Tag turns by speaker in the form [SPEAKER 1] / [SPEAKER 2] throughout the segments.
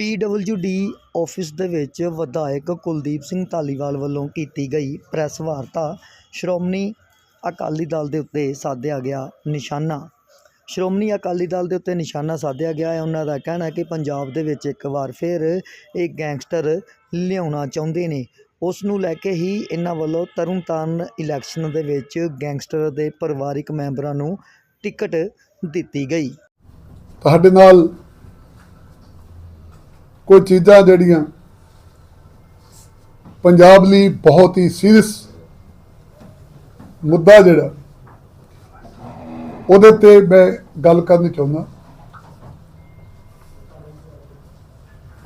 [SPEAKER 1] PWD office ਦੇ ਵਿੱਚ ਵਿਧਾਇਕ ਕੁਲਦੀਪ ਸਿੰਘ ਧਾਲੀਵਾਲ ਵੱਲੋਂ ਕੀਤੀ ਗਈ ਪ੍ਰੈਸ ਵਾਰਤਾ ਸ਼੍ਰੋਮਣੀ ਅਕਾਲੀ ਦਲ ਦੇ ਉੱਤੇ ਸਾਧਿਆ ਗਿਆ ਨਿਸ਼ਾਨਾ। ਸ਼੍ਰੋਮਣੀ ਅਕਾਲੀ ਦਲ ਦੇ ਉੱਤੇ ਨਿਸ਼ਾਨਾ ਸਾਧਿਆ ਗਿਆ ਹੈ। ਉਹਨਾਂ ਦਾ ਕਹਿਣਾ ਕਿ ਪੰਜਾਬ ਦੇ ਵਿੱਚ ਇੱਕ ਵਾਰ ਫਿਰ ਇਹ ਗੈਂਗਸਟਰ ਲਿਆਉਣਾ ਚਾਹੁੰਦੇ ਨੇ। ਉਸ ਨੂੰ ਲੈ ਕੇ ਹੀ ਇਹਨਾਂ ਵੱਲੋਂ ਤਰਨਤਾਰਨ ਇਲੈਕਸ਼ਨ ਦੇ ਵਿੱਚ ਗੈਂਗਸਟਰ ਦੇ ਪਰਿਵਾਰਿਕ ਮੈਂਬਰਾਂ ਨੂੰ ਟਿਕਟ ਦਿੱਤੀ ਗਈ।
[SPEAKER 2] ਤੁਹਾਡੇ ਨਾਲ ਕੋਈ ਚੀਜ਼ਾਂ ਜਿਹੜੀਆਂ ਪੰਜਾਬ ਲਈ ਬਹੁਤ ਹੀ ਸੀਰੀਅਸ ਮੁੱਦਾ ਜਿਹੜਾ, ਉਹਦੇ ਤੇ ਮੈਂ ਗੱਲ ਕਰਨੀ ਚਾਹੁੰਦਾ।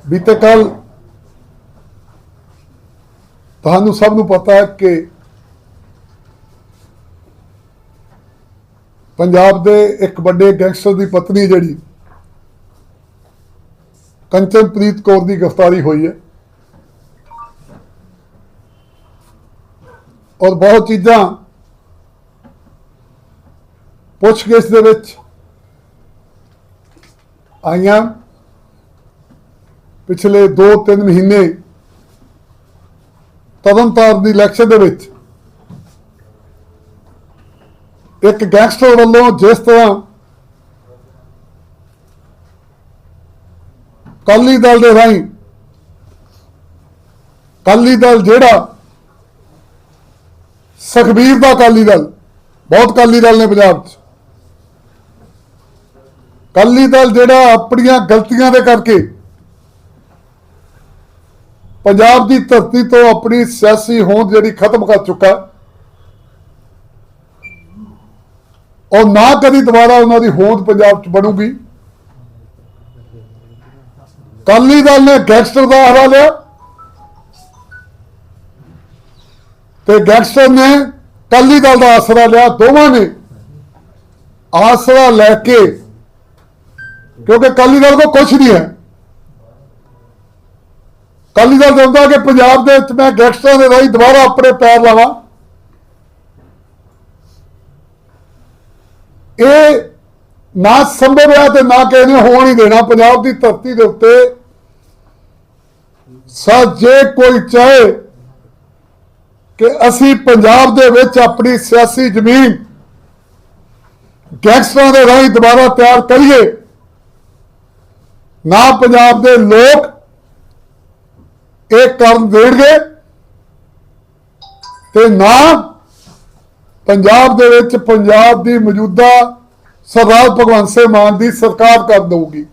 [SPEAKER 2] ਬੀਤੇ ਕੱਲ ਤੁਹਾਨੂੰ ਸਭ ਨੂੰ ਪਤਾ ਹੈ ਕਿ ਪੰਜਾਬ ਦੇ ਇੱਕ ਵੱਡੇ ਗੈਂਗਸਟਰ ਦੀ ਪਤਨੀ ਜਿਹੜੀ ਕੰਚਨਪ੍ਰੀਤ ਕੌਰ ਦੀ ਗ੍ਰਿਫਤਾਰੀ ਹੋਈ ਹੈ। ਔਰ ਬਹੁਤ ਚੀਜ਼ਾਂ ਪੁੱਛਗਿੱਛ ਦੇ ਵਿੱਚ ਆਈਆਂ। ਪਿਛਲੇ 2-3 ਮਹੀਨੇ ਤਰਨਤਾਰਨ ਦੀ ਇਲੈਕਸ਼ਨ ਦੇ ਵਿੱਚ ਇੱਕ ਗੈਂਗਸਟਰ ਵੱਲੋਂ ਜਿਸ ਤਰ੍ਹਾਂ ਕਾਲੀ ਦਲ ਦੇ ਰਾਹੀਂ। ਕਾਲੀ ਦਲ ਜਿਹੜਾ ਸੁਖਬੀਰ ਦਾ ਕਾਲੀ ਦਲ, ਬਹੁਤ ਕਾਲੀ ਦਲ ਨੇ ਪੰਜਾਬ 'ਚ। ਕਾਲੀ ਦਲ ਜਿਹੜਾ ਆਪਣੀਆਂ ਗਲਤੀਆਂ ਦੇ ਕਰਕੇ ਪੰਜਾਬ ਦੀ ਧਰਤੀ ਤੋਂ ਆਪਣੀ ਸਿਆਸੀ ਹੋਂਦ ਜਿਹੜੀ ਖਤਮ ਕਰ ਚੁੱਕਾ ਔਰ ਨਾ ਕਦੀ ਦੁਬਾਰਾ ਉਹਨਾਂ ਦੀ ਹੋਂਦ ਪੰਜਾਬ 'ਚ ਬਣੂਗੀ। ਕਾਲੀ ਦਲ ਨੇ ਗੈਂਗਸਟਰ ਦਾ ਹਰਾ ਲਿਆ। ਤੇ ਗੈਂਗਸਟਰ ਨੇ ਕਾਲੀ ਦਲ ਦਾ ਆਸਰਾ ਲਿਆ, ਦੋਵਾਂ ਨੇ। ਆਸਰਾ ਲੈ ਕੇ, ਕਿਉਂਕਿ ਕਾਲੀ ਦਲ ਕੋ ਕੁਝ ਨਹੀਂ ਹੈ। ਕਾਲੀ ਦਲ ਚਾਹੁੰਦਾ ਕਿ ਪੰਜਾਬ ਦੇ ਵਿੱਚ ਮੈਂ ਗੈਂਗਸਟਰਾਂ ਦੇ ਰਾਹੀਂ ਦੁਬਾਰਾ ਆਪਣੇ ਪੈਰ ਲਾਵਾਂ। ਇਹ ਨਾ ਸੰਭਵ ਹੈ ਤੇ ਨਾ ਕਿਸੇ ਨੇ ਹੋਣ ਹੀ ਦੇਣਾ। ਪੰਜਾਬ ਦੀ ਧਰਤੀ ਦੇ ਉੱਤੇ ਸਾ ਜੇ ਕੋਈ ਚਾਹੇ ਕਿ ਅਸੀਂ ਪੰਜਾਬ ਦੇ ਵਿੱਚ ਆਪਣੀ ਸਿਆਸੀ ਜ਼ਮੀਨ ਗੈਂਗਸਟਰਾਂ ਦੇ ਰਾਹੀਂ ਦੁਬਾਰਾ ਤਿਆਰ ਕਰੀਏ, ਨਾ ਪੰਜਾਬ ਦੇ ਲੋਕ ਇਹ ਕਰਨ ਦੇਣਗੇ ਤੇ ਨਾ ਪੰਜਾਬ ਦੇ ਵਿੱਚ ਪੰਜਾਬ ਦੀ ਮੌਜੂਦਾ ਸਰਦਾਰ ਭਗਵੰਤ ਸਿੰਘ ਮਾਨ ਦੀ ਸਰਕਾਰ ਕਰ ਦਊਗੀ।